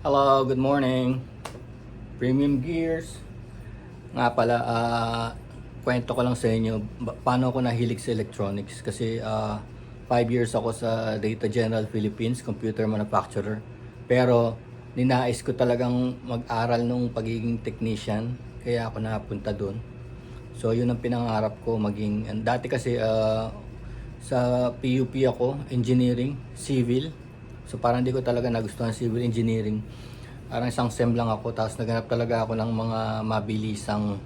Hello, good morning. Premium Gears. Nga pala, ah, kwento ko lang sa inyo paano ako nahilig sa electronics. Kasi 5 years ako sa Data General Philippines, computer manufacturer. Pero ninais ko talagang mag-aral nung pagiging technician. Kaya ako napunta doon. So yun ang pinangarap ko maging dati kasi ah, sa PUP ako, engineering, civil. So parang hindi ko talaga nagustuhan civil engineering. Parang isang sem lang ako tapos naganap talaga ako ng mga mabilisang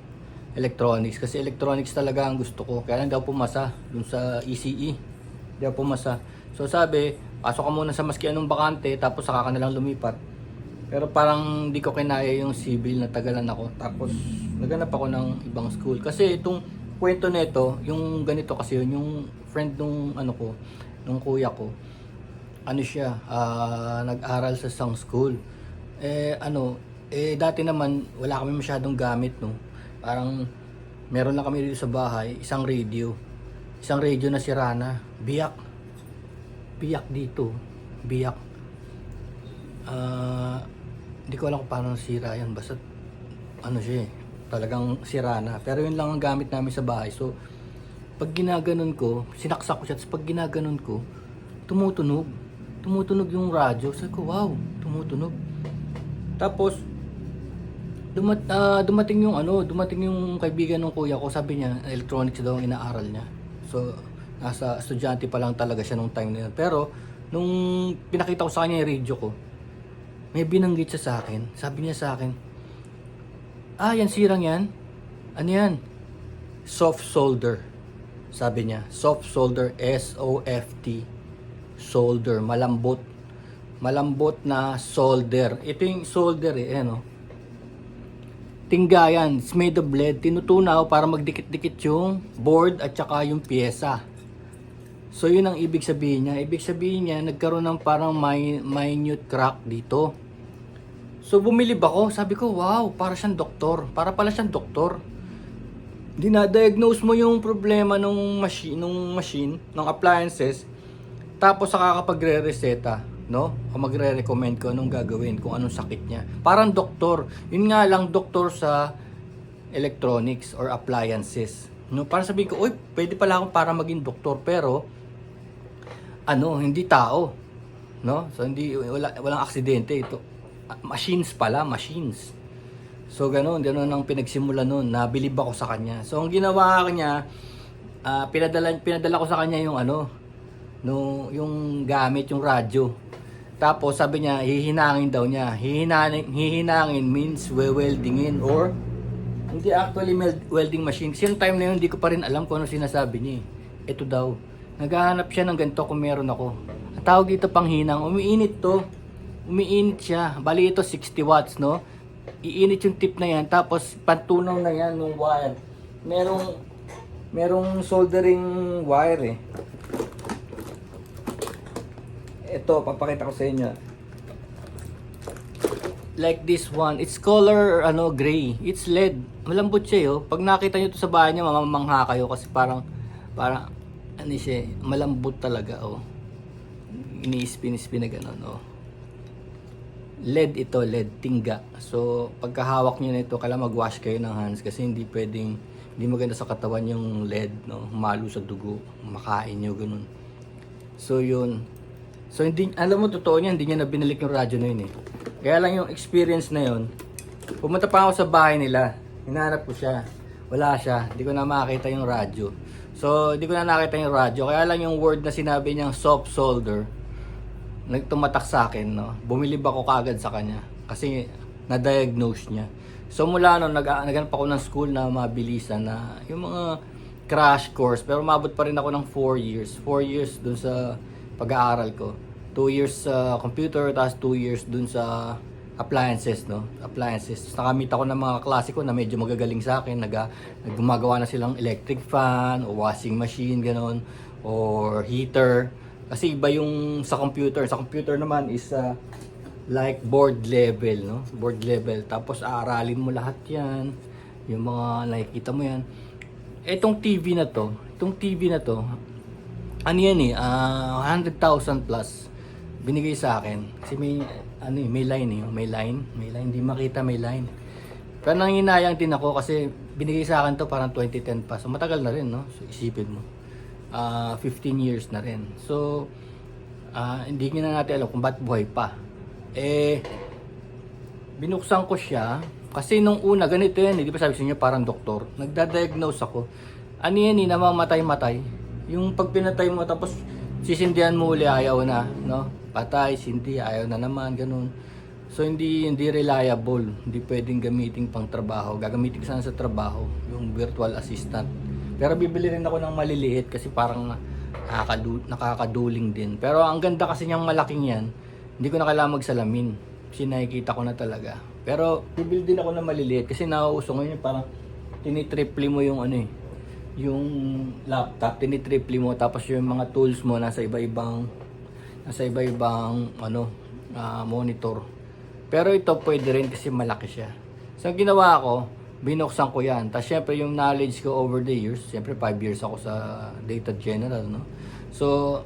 electronics kasi electronics talaga ang gusto ko. Kaya lang daw pumasa dun sa ECE. Hindi ako pumasa. So sabi, pasok ka muna sa maski anong bakante tapos saka ka na lang lumipat. Pero parang hindi ko kinaya yung civil na tagalan ako. Tapos naganap ako ng ibang school. Kasi itong kwento nito, yung ganito kasi yun, yung friend nung ano ko, nung kuya ko, ano siya, ah, nag-aral sa isang school. Eh ano, eh dati naman wala kami masyadong gamit no. Parang meron lang kami dito sa bahay, isang radio. Isang radio na sira na, biyak. Biyak dito, biyak. Ah, hindi ko alam kung paano nasira yan. Basta, ano siya eh, talagang sira na. Pero yun lang ang gamit namin sa bahay. So, pag ginaganon ko, sinaksak ko siya, tapos pag ginaganon ko, tumutunog. Tumutunog yung radyo. Sabi ko, wow, tumutunog. Tapos, dumat, ah, dumating yung ano, dumating yung kaibigan ng kuya ko, sabi niya, electronics daw ang inaaral niya. So, nasa estudyante pa lang talaga siya nung time na yun. Pero, nung pinakita ko sa kanya yung radio ko, may binanggit siya sa akin. Sabi niya sa akin, ah, yan sirang yan. Ano yan? Soft solder. Sabi niya, soft solder, S-O-F-T, solder, malambot. Malambot na solder. Ito yung solder eh, ano. Tinggayan, it's made of lead. Tinutunaw para magdikit-dikit yung board at saka yung pyesa. So yun ang ibig sabihin niya. Ibig sabihin niya, nagkaroon ng parang mi- minute crack dito. So bumilib ako, sabi ko, wow, para siyang doktor. Para pala siyang doktor. Dinadiagnose mo yung problema nung machine, nung machine, ng appliances, tapos saka kapag re-reseta, no? O magre-recommend ko anong gagawin, kung anong sakit niya. Parang doktor. Yun nga lang doktor sa electronics or appliances. No, para sabihin ko, uy, pwede pala akong para maging doktor, pero ano, hindi tao. No? So hindi wala walang aksidente ito. Machines pala, machines. So ganoon, ganoon ang pinagsimula noon. Nabilib ako sa kanya. So ang ginawa niya, ah, pinadala pinadala ko sa kanya yung ano, no, yung gamit, yung radyo. Tapos sabi niya, hihinangin daw niya. Hihinangin, hihinangin means weweldingin or hindi actually welding machine. Kasi yung time na yun, hindi ko pa rin alam kung ano sinasabi niya eh. Ito daw. Naghahanap siya ng ganito kung meron ako. Ang tawag dito pang hinang. Umiinit to. Umiinit siya. Bali ito 60 watts, no? Iinit yung tip na yan. Tapos pantunaw na yan ng wire. Merong merong soldering wire eh. Ito, papakita ko sa inyo like this one, it's color ano gray. It's LED. Malambot siya yo. Pag nakita niyo to sa bahay niyo, mamamangha kayo kasi parang parang ano siya, malambot talaga oh. Ini-spin-spin na ganun oh. LED ito, LED tingga. So, pagkahawak niyo nito, kailangan mag-wash kayo ng hands kasi hindi pwedeng hindi maganda sa katawan yung LED, no? Malo sa dugo, makain niyo ganun. So, yun. So, hindi, alam mo, totoo niya, hindi niya na binalik yung radyo na yun eh. Kaya lang yung experience na yun, pumunta pa ako sa bahay nila, hinahanap ko siya. Wala siya, hindi ko na makita yung radyo. So, hindi ko na nakita yung radyo. Kaya lang yung word na sinabi niyang soft solder, nagtumatak sa akin, no? Bumilib ako kaagad sa kanya. Kasi, na-diagnose niya. So, mula noon, nag naghanap ako ng school na mabilisan na yung mga crash course. Pero mabot pa rin ako ng 4 years. 4 years dun sa pag-aaral ko. 2 years sa computer, tapos 2 years dun sa appliances, no? Appliances. Tapos nakamit ako ng mga klase ko na medyo magagaling sa akin. Nag, gumagawa na silang electric fan, o washing machine, ganon, or heater. Kasi iba yung sa computer. Sa computer naman is uh, like board level, no? Board level. Tapos aaralin mo lahat yan. Yung mga nakikita mo yan. Etong TV na to, itong TV na to, ano yan eh, ah, 100,000 plus binigay sa akin. Kasi may ano eh, may line eh, may line, may line, hindi makita may line. Pero nanginayang din ako kasi binigay sa akin to parang 2010 pa. So matagal na rin, no? So isipin mo. Ah, 15 years na rin. So ah, hindi nga natin alam kung ba't buhay pa. Eh, binuksan ko siya kasi nung una ganito yan, hindi pa sabi sa inyo parang doktor. Nagda-diagnose ako. Ano yan, eh, namamatay-matay. Yung pag pinatay mo tapos sisindihan mo uli ayaw na, no? Patay, sindi, ayaw na naman, ganun. So hindi hindi reliable, hindi pwedeng gamitin pang trabaho. Gagamitin ko sana sa trabaho, yung virtual assistant. Pero bibili rin ako ng maliliit kasi parang nakakadu nakakaduling din. Pero ang ganda kasi niyang malaking yan, hindi ko na kailangan magsalamin. Kasi nakikita ko na talaga. Pero bibili din ako ng maliliit kasi nauuso ngayon parang tinitriple mo yung ano eh, yung laptop, tinitriple mo tapos yung mga tools mo nasa iba-ibang nasa iba-ibang ano ah, monitor. Pero ito pwede rin kasi malaki siya. So ang ginawa ko, binuksan ko yan. Tapos syempre yung knowledge ko over the years, syempre 5 years ako sa data general, no? So,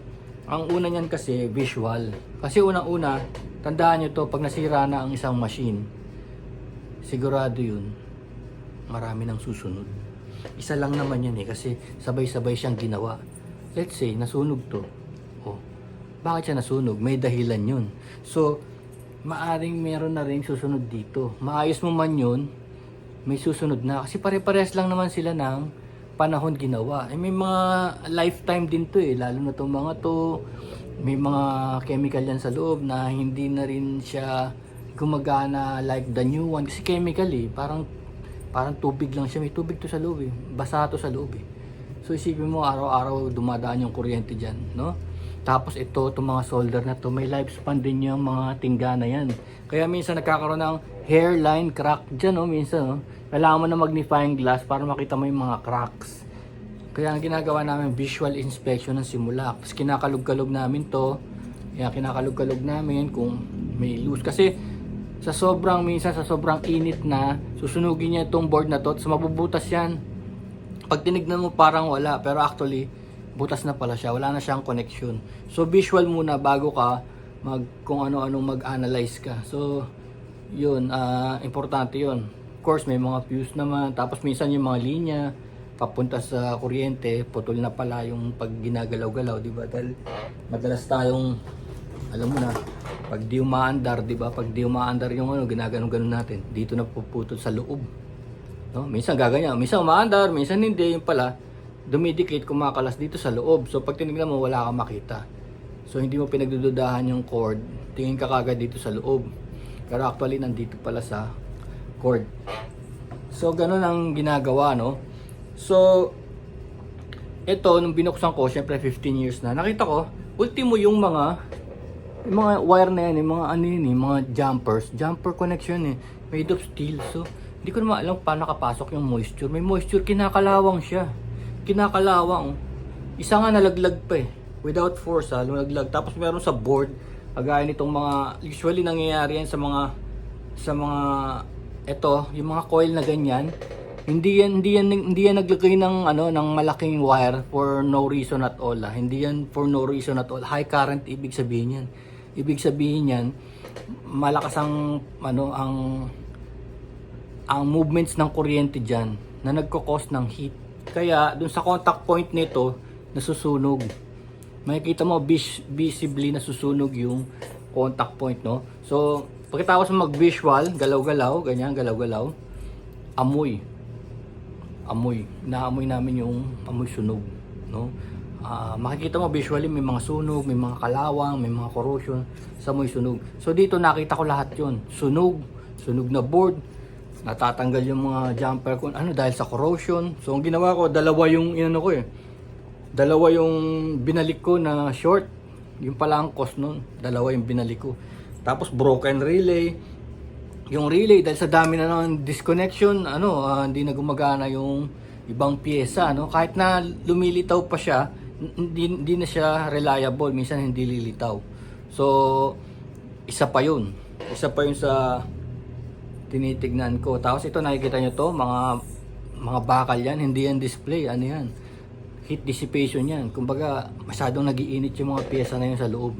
ang una niyan kasi visual. Kasi unang-una, tandaan nyo to, pag nasira na ang isang machine, sigurado yun, marami nang susunod. Isa lang naman yan eh, kasi sabay-sabay siyang ginawa. Let's say, nasunog to. Oh, bakit siya nasunog? May dahilan yun. So, maaring meron na rin susunod dito. Maayos mo man yun, may susunod na. Kasi pare-parehas lang naman sila ng panahon ginawa. Eh, may mga lifetime din to eh. Lalo na itong mga to. May mga chemical yan sa loob na hindi na rin siya gumagana like the new one. Kasi chemical eh. Parang, parang tubig lang siya. May tubig to sa loob eh. Basa to sa loob eh. So isipin mo araw-araw dumadaan yung kuryente dyan, no? Tapos ito, itong mga solder na to, may lifespan din yung mga tingga na yan. Kaya minsan nagkakaroon ng hairline crack dyan, no? Minsan, no? Kailangan mo na magnifying glass para makita mo yung mga cracks. Kaya ang ginagawa namin, visual inspection ng simula. Tapos kinakalog-kalog namin to. Kaya kinakalog-kalog namin kung may loose. Kasi sa sobrang, minsan sa sobrang init na, susunugin niya itong board na to, tapos mabubutas yan. Pag tinignan mo parang wala, pero actually, butas na pala siya. Wala na siyang connection. So visual muna bago ka mag kung ano-anong mag-analyze ka. So yun, ah, importante yun. Of course, may mga fuse naman. Tapos minsan yung mga linya papunta sa kuryente, putol na pala yung pag ginagalaw-galaw, di ba? Dahil madalas tayong alam mo na, pag di umaandar, di ba? Pag di umaandar yung ano, ginaganon-ganon natin, dito na puputol sa loob. No? Minsan gaganyan, minsan umaandar, minsan hindi, yung pala, dumidikit, kumakalas dito sa loob. So pag tinignan mo, wala kang makita. So hindi mo pinagdududahan yung cord, tingin ka kagad dito sa loob. Pero actually, nandito pala sa cord. So ganun ang ginagawa, no? So, ito, nung binuksan ko, syempre 15 years na, nakita ko, ultimo yung mga yung mga wire na yan, yung mga ano yun eh, mga jumpers, jumper connection eh, made of steel. So, hindi ko naman alam paano nakapasok yung moisture. May moisture, kinakalawang siya. Kinakalawang. Isa nga nalaglag pa eh. Without force ha, nalaglag. Tapos meron sa board, kagaya nitong mga, usually nangyayari yan sa mga, sa mga, eto, yung mga coil na ganyan. Hindi yan, hindi yan, hindi yan naglagay ng, ano, ng malaking wire for no reason at all ha. Hindi yan for no reason at all. High current, ibig sabihin yan. Ibig sabihin yan, malakas ang, ano, ang, ang movements ng kuryente dyan na nagkakos ng heat. Kaya dun sa contact point nito, nasusunog. Makikita mo vis- visibly nasusunog yung contact point, no? So, pagkatapos mag-visual, galaw-galaw, ganyan, galaw-galaw, amoy. Amoy. Naamoy namin yung amoy sunog, no? Ah, makikita mo visually may mga sunog, may mga kalawang, may mga corrosion sa amoy sunog. So dito nakita ko lahat 'yon. Sunog, sunog na board, natatanggal yung mga jumper ko ano dahil sa corrosion. So ang ginawa ko, dalawa yung inano ko eh. Dalawa yung binalik ko na short. Yung pala ang cost nun. Dalawa yung binalik ko. Tapos broken relay. Yung relay dahil sa dami na ng disconnection, ano, ah, hindi na gumagana yung ibang pyesa, no? Kahit na lumilitaw pa siya, hindi, hindi na siya reliable, minsan hindi lilitaw. So, isa pa yun. Isa pa yun sa tinitignan ko. Tapos ito nakikita nyo to, mga mga bakal yan, hindi yan display, ano yan. Heat dissipation yan. Kumbaga, masyadong nagiinit yung mga pyesa na yun sa loob.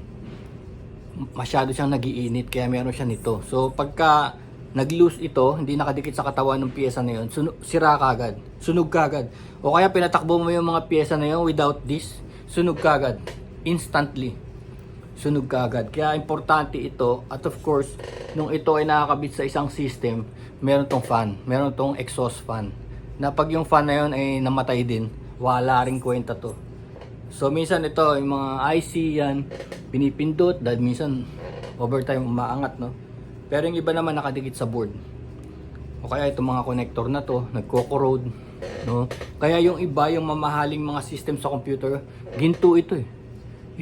masyado siyang nagiinit kaya meron siya nito. So pagka nag-loose ito, hindi nakadikit sa katawan ng pyesa na yun, sunu- sira kagad, sunog kagad. O kaya pinatakbo mo yung mga pyesa na yun without this, sunog kagad, instantly. Sunog kagad. Kaya importante ito at of course, nung ito ay nakakabit sa isang system, meron tong fan, meron tong exhaust fan. Na pag yung fan na yun ay namatay din, wala ring kwenta to. So minsan ito, yung mga IC yan, pinipindot dahil minsan overtime umaangat no. Pero yung iba naman nakadikit sa board. O kaya itong mga connector na to, nagko-corrode, no. Kaya yung iba, yung mamahaling mga system sa computer, ginto ito eh.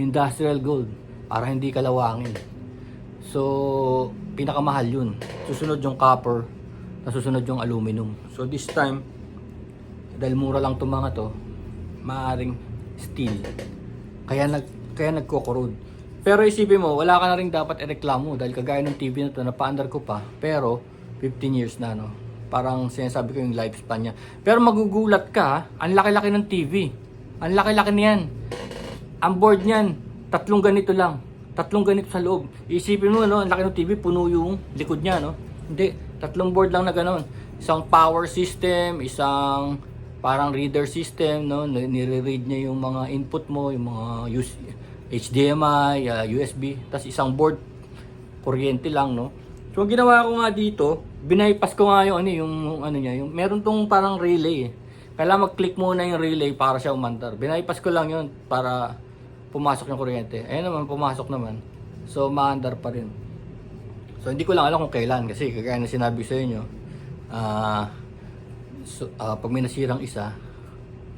Industrial gold para hindi kalawangin. So, pinakamahal yun. Susunod yung copper, nasusunod yung aluminum. So this time, dahil mura lang itong mga to, maaring steel. Kaya nag kaya nagko-corrode. Pero isipin mo, wala ka na rin dapat ireklamo dahil kagaya ng TV na to, napaandar ko pa, pero 15 years na no. Parang sinasabi ko yung lifespan niya. Pero magugulat ka, ang laki-laki ng TV. Ang laki-laki niyan. Ang board niyan, tatlong ganito lang. Tatlong ganito sa loob. Isipin mo, no, ang laki ng TV, puno yung likod niya, no? Hindi, tatlong board lang na gano'n. Isang power system, isang parang reader system, no? Ni- Nire-read niya yung mga input mo, yung mga US- HDMI, uh, USB, tapos isang board, kuryente lang, no? So, ang ginawa ko nga dito, binaypass ko nga yung ano, yung ano niya, yung meron tong parang relay eh. Kailangan mag-click muna yung relay para siya umandar. Binaypass ko lang yun para pumasok yung kuryente. Ayun naman, pumasok naman. So, maandar pa rin. So, hindi ko lang alam kung kailan kasi kagaya na sinabi sa inyo, ah, so, ah, pag may nasirang isa,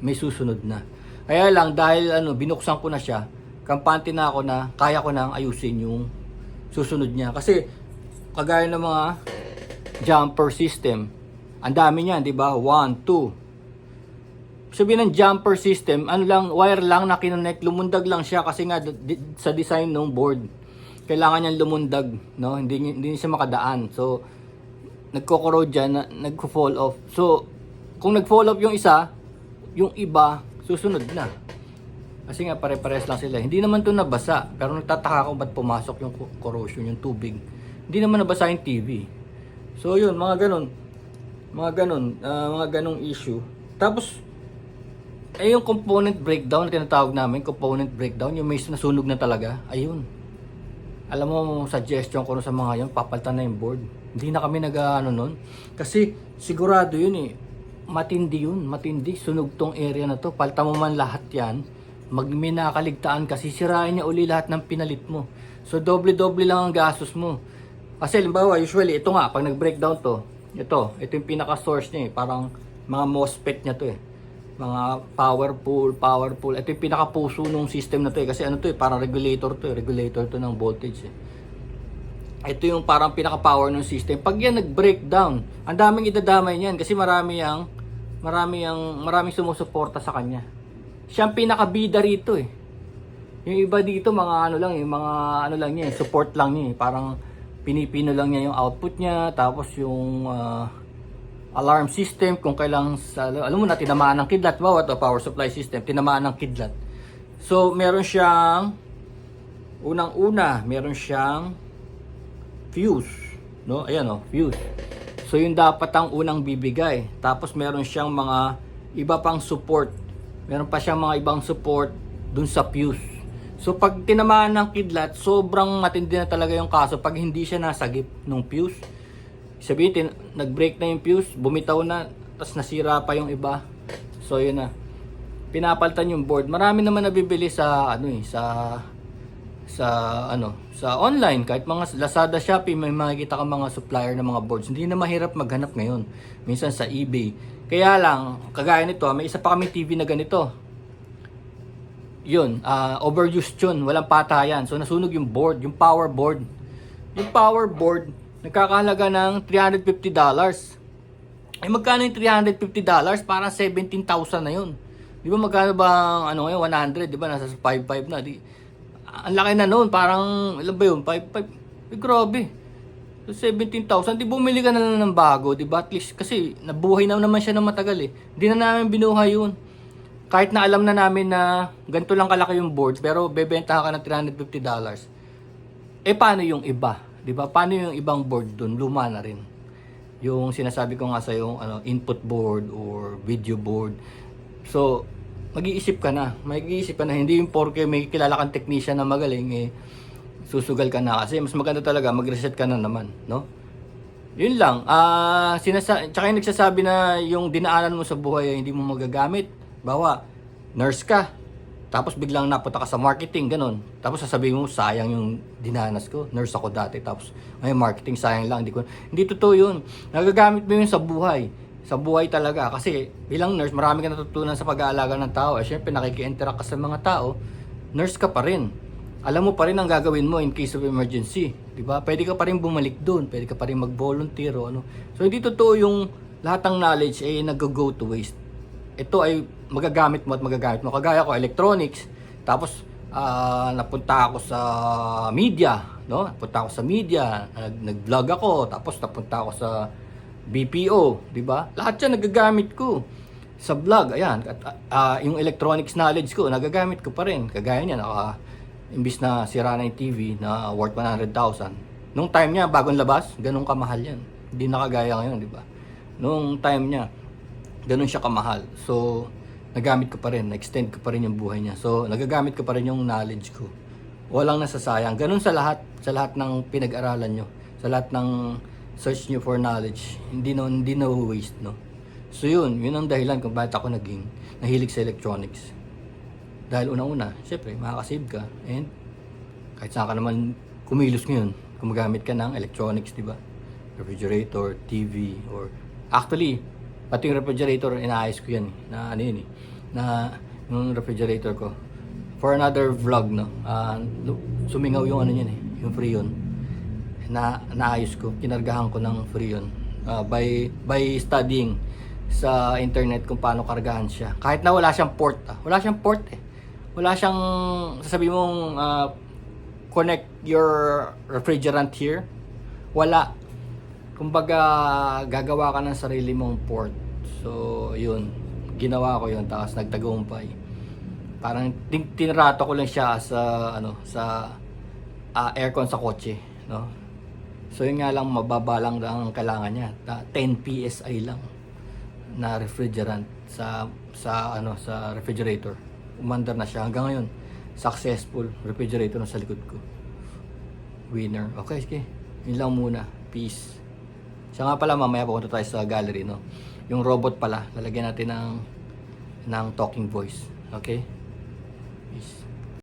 may susunod na. Kaya lang, dahil ano, binuksan ko na siya, kampante na ako na kaya ko nang ayusin yung susunod niya. Kasi, kagaya ng mga jumper system, ang dami niyan, di ba? One, two, sabihin ng jumper system, ano lang, wire lang na kinonect, lumundag lang siya kasi nga di- sa design ng board. Kailangan niyang lumundag, no? Hindi, hindi siya makadaan. So, nagko-corrode dyan, na, nagko-fall off. So, kung nag-fall off yung isa, yung iba, susunod na. Kasi nga pare-pares lang sila. Hindi naman to nabasa, pero nagtataka ako ba't pumasok yung co- corrosion, yung tubig. Hindi naman nabasa yung TV. So, yun, mga ganun. Mga ganun, ah, mga ganung issue. Tapos, eh yung component breakdown na tinatawag namin, component breakdown, yung may nasunog na talaga, ayun. Alam mo, suggestion ko sa mga yun, papalitan na yung board. Hindi na kami nag ano nun. Kasi sigurado yun eh, matindi yun, matindi. Sunog tong area na to. Palta mo man lahat yan, mag may nakakaligtaan kasi sirain niya uli lahat ng pinalit mo. So doble-doble lang ang gastos mo. Kasi limbawa, usually, ito nga, pag nag-breakdown to, ito, ito yung pinaka-source niya eh. Parang mga MOSFET niya to eh mga power pool, power pool. Ito yung pinaka-puso ng system na to eh. Kasi ano to eh, parang regulator to eh. Regulator to ng voltage eh. Ito yung parang pinaka-power ng system. Pag yan nag-breakdown, ang daming idadamay niyan kasi marami yang marami yang maraming sumusuporta sa kanya. Siya ang pinaka-bida rito eh. Yung iba dito mga ano lang eh, mga ano lang niya, eh, support lang niya eh. Parang pinipino lang niya yung output niya, tapos yung ah, alarm system kung kailang sa, alam mo na tinamaan ng kidlat. Bawat o power supply system. Tinamaan ng kidlat. So meron siyang unang una meron siyang fuse no? Ayan o fuse. So yun dapat ang unang bibigay. Tapos meron siyang mga iba pang support. Meron pa siyang mga ibang support dun sa fuse. So pag tinamaan ng kidlat sobrang matindi na talaga yung kaso pag hindi siya nasagip ng fuse sabihin, nag-break na yung fuse, bumitaw na, tapos nasira pa yung iba. So, yun na. Pinapalitan yung board. Marami naman nabibili sa, ano eh, sa, sa, ano, sa online. Kahit mga Lazada, Shopee, may makikita ka mga supplier ng mga boards. Hindi na mahirap maghanap ngayon. Minsan sa eBay. Kaya lang, kagaya nito, ah, may isa pa kami TV na ganito. Yun, ah, overused yun. Walang patayan. So, nasunog yung board, yung power board. Yung power board, nagkakahalaga ng $350. Eh magkano yung $350? Parang 17,000 na yun. Di ba magkano ba ang ano ngayon 100, di ba nasa 55 na. Di, ang laki na noon, parang ilan ba yun? 55. Eh, grabe. So 17,000, di bumili ka na lang ng bago, di ba? At least kasi nabuhay na naman siya ng matagal eh. Hindi na namin binuhay yun. Kahit na alam na namin na ganito lang kalaki yung board, pero bebentahan ka ng $350 Eh paano yung iba? 'Di ba? Paano yung ibang board doon? Luma na rin. Yung sinasabi ko nga sa yung ano, input board or video board. So, mag-iisip ka na. Mag-iisip ka na. Hindi yung porke may kilala kang technician na magaling, eh, susugal ka na. Kasi mas maganda talaga, mag-reset ka na naman. No? Yun lang. Ah, sinasa tsaka yung nagsasabi na yung dinaanan mo sa buhay ay hindi mo magagamit. Bawa, nurse ka. Tapos biglang napunta ka sa marketing, ganun. Tapos sasabihin mo, sayang yung dinanas ko. Nurse ako dati. Tapos, ay marketing, sayang lang. Hindi, ko, hindi totoo yun. Nagagamit mo yun sa buhay. Sa buhay talaga. Kasi bilang nurse, marami ka natutunan sa pag-aalaga ng tao. Eh, syempre, nakiki-interact ka sa mga tao. Nurse ka pa rin. Alam mo pa rin ang gagawin mo in case of emergency. Di ba? Pwede ka pa rin bumalik doon. Pwede ka pa rin mag-volunteer o ano. So, hindi totoo yung lahat ng knowledge ay nag-go to waste ito ay magagamit mo at magagamit mo. Kagaya ko, electronics. Tapos, ah, napunta ako sa media. No? Napunta ako sa media. Nag- Nag-vlog ako. Tapos, napunta ako sa BPO. di ba? Lahat yan nagagamit ko. Sa vlog, ayan. At, ah, yung electronics knowledge ko, nagagamit ko pa rin. Kagaya niya, naka, imbis na sira na yung TV na worth 100,000. Nung time niya, bagong labas, ganun kamahal yan. Hindi nakagaya ngayon, di ba? Nung time niya, ganun siya kamahal. So, nagamit ko pa rin, na-extend ko pa rin yung buhay niya. So, nagagamit ko pa rin yung knowledge ko. Walang nasasayang. Ganun sa lahat, sa lahat ng pinag-aralan nyo. Sa lahat ng search nyo for knowledge. Hindi na, hindi na waste, no? So, yun. Yun ang dahilan kung bakit ako naging nahilig sa electronics. Dahil una-una, syempre, makakasave ka. And, kahit saan ka naman kumilos ngayon, gumagamit ka ng electronics, di ba? Refrigerator, TV, or... Actually, pati yung refrigerator, inaayos ko yan na ano yun eh, na yung refrigerator ko. For another vlog, no, lu- sumingaw yung ano yun eh, yung Freon, na naayos ko, kinargahan ko ng Freon ah, by, by studying sa internet kung paano kargahan siya. Kahit na wala siyang port, ah. wala siyang port eh. Wala siyang, sasabihin mong ah, connect your refrigerant here. Wala kumbaga gagawa ka ng sarili mong port. So, yun. Ginawa ko yun tapos nagtagumpay. Parang tin- tinrato ko lang siya sa ano sa ah, aircon sa kotse, no? So yun nga lang mababa lang ang kailangan niya. Ta- 10 PSI lang na refrigerant sa sa ano sa refrigerator. Umandar na siya hanggang ngayon. Successful refrigerator na sa likod ko. Winner. Okay, sige. Yun lang muna. Peace. Siya nga pala, mamaya pupunta tayo sa gallery, no? Yung robot pala, lalagyan natin ng, ng talking voice. Okay? Peace.